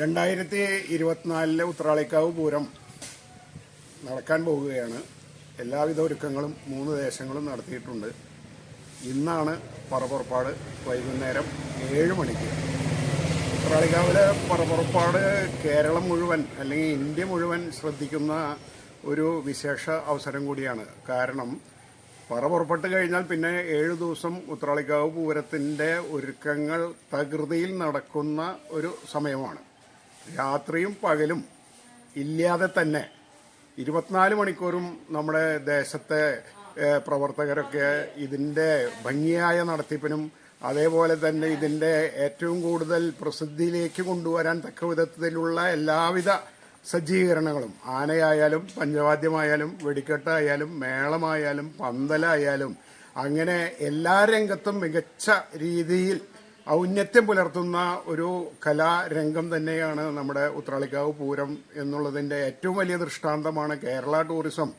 രണ്ടായിരത്തി ഇരുപത്തിനാലിലെ ഉത്രാളിക്കാവ് പൂരം നടക്കാൻ പോവുകയാണ് എല്ലാവിധ ഒരുക്കങ്ങളും മൂന്ന് ദേശങ്ങളും നടത്തിയിട്ടുണ്ട്. ഇന്നാണ് പറപ്പുറപ്പാട് വൈകുന്നേരം ഏഴ് മണിക്ക്. ഉത്രാളിക്കാവിലെ പറപ്പുറപ്പാട് കേരളം മുഴുവൻ അല്ലെങ്കിൽ ഇന്ത്യ മുഴുവൻ ശ്രദ്ധിക്കുന്ന ഒരു വിശേഷ അവസരം കൂടിയാണ്. കാരണം പറ പുറപ്പെട്ട് കഴിഞ്ഞാൽ പിന്നെ ഏഴു ദിവസം ഉത്രാളിക്കാവ് പൂരത്തിന്റെ ഒരുക്കങ്ങൾ തകൃതിയിൽ നടക്കുന്ന ഒരു സമയമാണ്. രാത്രിയും പകലും ഇല്ലാതെ തന്നെ ഇരുപത്തിനാല് മണിക്കൂറും നമ്മുടെ ദേശത്തെ പ്രവർത്തകരൊക്കെ ഇതിന്റെ ഭംഗിയായ നടത്തിപ്പിനും അതേപോലെ തന്നെ ഇതിന്റെ ഏറ്റവും കൂടുതൽ പ്രസിദ്ധിയിലേക്ക് കൊണ്ടുവരാൻ തക്ക വിധത്തിലുള്ള എല്ലാവിധ സജ്ജീകരണങ്ങളും ആനയായാലും പഞ്ചവാദ്യമായാലും വെടിക്കെട്ടായാലും മേളമായാലും പന്തലായാലും അങ്ങനെ എല്ലാ രംഗത്തും മികച്ച രീതിയിൽ ഔന്നത്യം പുലർത്തുന്ന ഒരു കലാരംഗം തന്നെയാണ് നമ്മുടെ ഉത്രാളിക്കാവ് പൂരം എന്നുള്ളതിന്റെ ഏറ്റവും വലിയ ദൃഷ്ടാന്തമാണ് കേരള ടൂറിസം.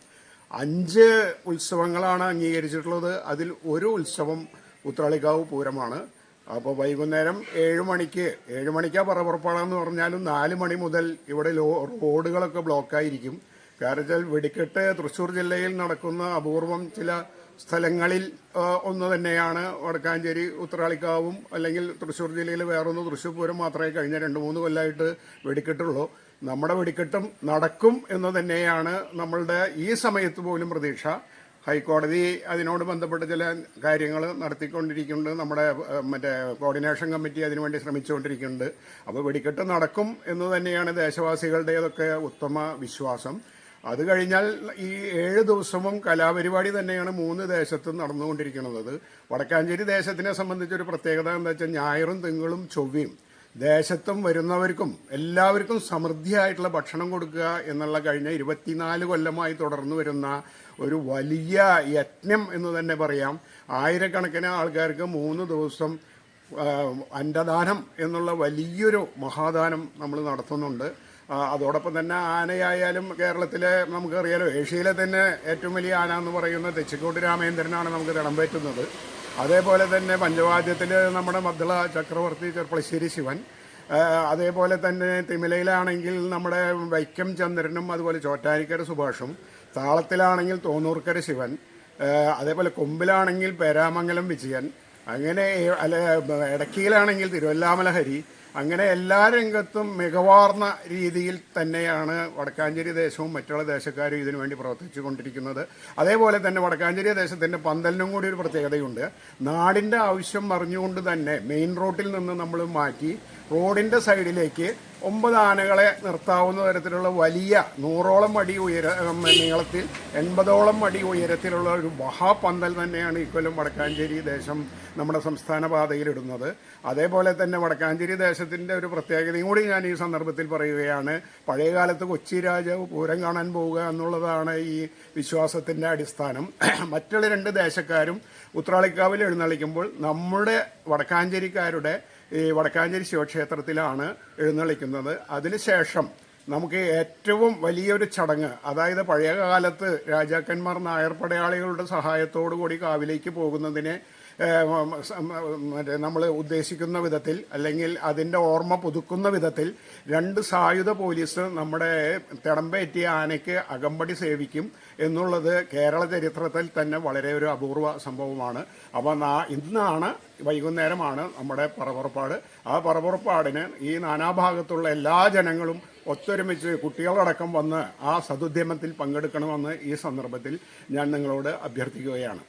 അഞ്ച് ഉത്സവങ്ങളാണ് അംഗീകരിച്ചിട്ടുള്ളത്. അതിൽ ഒരു ഉത്സവം ഉത്രാളിക്കാവ് പൂരമാണ്. അപ്പോൾ വൈകുന്നേരം ഏഴ് മണിക്ക് ഏഴ് മണിക്കാ പറപ്പുറപ്പാണെന്ന് പറഞ്ഞാലും നാല് മണി മുതൽ ഇവിടെ റോഡുകളൊക്കെ ബ്ലോക്കായിരിക്കും. കാരണം വെച്ചാൽ വെടിക്കെട്ട് തൃശ്ശൂർ ജില്ലയിൽ നടക്കുന്ന അപൂർവം ചില സ്ഥലങ്ങളിൽ ഒന്ന് തന്നെയാണ് വടക്കാഞ്ചേരി ഉത്രാളിക്കാവും അല്ലെങ്കിൽ തൃശ്ശൂർ ജില്ലയിൽ വേറൊന്ന് തൃശ്ശൂർ പൂരം മാത്രമേ കഴിഞ്ഞ രണ്ട് മൂന്ന് കൊല്ലമായിട്ട് വെടിക്കെട്ടുള്ളൂ. നമ്മുടെ വെടിക്കെട്ടും നടക്കും എന്ന് തന്നെയാണ് നമ്മളുടെ ഈ സമയത്ത് പോലും പ്രതീക്ഷ. ഹൈക്കോടതി അതിനോട് ബന്ധപ്പെട്ട ചില കാര്യങ്ങൾ നടത്തിക്കൊണ്ടിരിക്കുന്നുണ്ട്. നമ്മുടെ മറ്റേ കോർഡിനേഷൻ കമ്മിറ്റി അതിനുവേണ്ടി ശ്രമിച്ചുകൊണ്ടിരിക്കുന്നുണ്ട്. അപ്പോൾ വെടിക്കെട്ട് നടക്കും എന്ന് തന്നെയാണ് ദേശവാസികളുടേതൊക്കെ ഉത്തമ വിശ്വാസം. അത് കഴിഞ്ഞാൽ ഈ ഏഴ് ദിവസവും കലാപരിപാടി തന്നെയാണ് മൂന്ന് ദേശത്തും നടന്നുകൊണ്ടിരിക്കുന്നത്. വടക്കാഞ്ചേരി ദേശത്തിനെ സംബന്ധിച്ചൊരു പ്രത്യേകത എന്താ വെച്ചാൽ ഞായറും തിങ്കളും ചൊവ്വയും. ദേശത്തും വരുന്നവർക്കും എല്ലാവർക്കും സമൃദ്ധിയായിട്ടുള്ള ഭക്ഷണം കൊടുക്കുക എന്നുള്ള കഴിഞ്ഞ ഇരുപത്തിനാല് കൊല്ലമായി തുടർന്നു വരുന്ന ഒരു വലിയ യജ്ഞം എന്ന് തന്നെ പറയാം. ആയിരക്കണക്കിന് ആൾക്കാർക്ക് മൂന്ന് ദിവസം അന്നദാനം എന്നുള്ള വലിയൊരു മഹാദാനം നമ്മൾ നടത്തുന്നുണ്ട്. അതോടൊപ്പം തന്നെ ആനയായാലും കേരളത്തിലെ നമുക്കറിയാലോ ഏഷ്യയിലെ തന്നെ ഏറ്റവും വലിയ ആന എന്ന് പറയുന്ന തെച്ചിക്കോട്ട് രാമേന്ദ്രനാണ് നമുക്ക് തിടം പറ്റുന്നത്. അതേപോലെ തന്നെ പഞ്ചവാദ്യത്തിൽ നമ്മുടെ മദ്ദള ചക്രവർത്തി ചെർപ്പളശ്ശേരി ശിവൻ അതേപോലെ തന്നെ തിമിലയിലാണെങ്കിൽ നമ്മുടെ വൈക്കം ചന്ദ്രനും അതുപോലെ ചോറ്റാനിക്കര സുഭാഷും താളത്തിലാണെങ്കിൽ തോന്നൂർക്കര ശിവൻ അതേപോലെ കൊമ്പിലാണെങ്കിൽ പേരാമംഗലം വിജയൻ അങ്ങനെ അല്ല ഇടക്കിയിലാണെങ്കിൽ തിരുവല്ലാമല ഹരി. അങ്ങനെ എല്ലാ രംഗത്തും മികവാർന്ന രീതിയിൽ തന്നെയാണ് വടക്കാഞ്ചേരി ദേശവും മറ്റുള്ള ദേശക്കാരും ഇതിനു വേണ്ടി പ്രവർത്തിച്ചു കൊണ്ടിരിക്കുന്നത് അതേപോലെ തന്നെ വടക്കാഞ്ചേരി ദേശത്തിന്റെ പന്തലിനും കൂടി ഒരു പ്രത്യേകതയുണ്ട്. നാടിന്റെ ആവശ്യം അറിഞ്ഞുകൊണ്ട് തന്നെ മെയിൻ റോട്ടിൽ നിന്ന് നമ്മൾ മാറ്റി റോഡിന്റെ സൈഡിലേക്ക് ഒമ്പത് ആനകളെ നിർത്താവുന്ന തരത്തിലുള്ള വലിയ നൂറോളം അടി ഉയര നീളത്തിൽ എൺപതോളം അടി ഉയരത്തിലുള്ള ഒരു മഹാപന്തൽ തന്നെയാണ് ഇക്കൊല്ലം വടക്കാഞ്ചേരി ദേശം നമ്മുടെ സംസ്ഥാന പാതയിലിടുന്നത് അതേപോലെ തന്നെ വടക്കാഞ്ചേരി ദേശത്തിന്റെ ഒരു പ്രത്യേകതയും കൂടി ഞാൻ ഈ സന്ദർഭത്തിൽ പറയുകയാണ്. പഴയകാലത്ത് കൊച്ചി രാജാവ് പൂരം കാണാൻ പോവുക എന്നുള്ളതാണ് ഈ വിശ്വാസത്തിന്റെ അടിസ്ഥാനം. മറ്റുള്ള രണ്ട് ദേശക്കാരും ഉത്രാളിക്കാവിൽ എഴുന്നള്ളിക്കുമ്പോൾ നമ്മുടെ വടക്കാഞ്ചേരിക്കാരുടെ ഈ വടക്കാഞ്ചേരി ശിവക്ഷേത്രത്തിലാണ് എഴുന്നള്ളിക്കുന്നത്. അതിനുശേഷം നമുക്ക് ഏറ്റവും വലിയൊരു ചടങ്ങ് അതായത് പഴയ കാലത്ത് രാജാക്കന്മാർ നായർ പടയാളികളുടെ സഹായത്തോടു കൂടി കാവിലേക്ക് പോകുന്നതിനെ മറ്റേ നമ്മൾ ഉദ്ദേശിക്കുന്ന വിധത്തിൽ അല്ലെങ്കിൽ അതിന്റെ ഓർമ്മ പുതുക്കുന്ന വിധത്തിൽ രണ്ട് സായുധ പോലീസ് നമ്മുടെ തിടമ്പേറ്റിയ ആനയ്ക്ക് അകമ്പടി സേവിക്കും എന്നുള്ളത് കേരള ചരിത്രത്തിൽ തന്നെ വളരെ ഒരു അപൂർവ സംഭവമാണ്. അപ്പോൾ ഇന്നാണ് വൈകുന്നേരമാണ് നമ്മുടെ പറപുറപ്പാട് ആ പറപുറപ്പാടിന് ഈ നാനാഭാഗത്തുള്ള എല്ലാ ജനങ്ങളും ഒത്തൊരുമിച്ച് കുട്ടികളടക്കം വന്ന് ആ സതുദ്യമത്തിൽ പങ്കെടുക്കണമെന്ന് ഈ സന്ദർഭത്തിൽ ഞാൻ നിങ്ങളോട് അഭ്യർത്ഥിക്കുകയാണ്.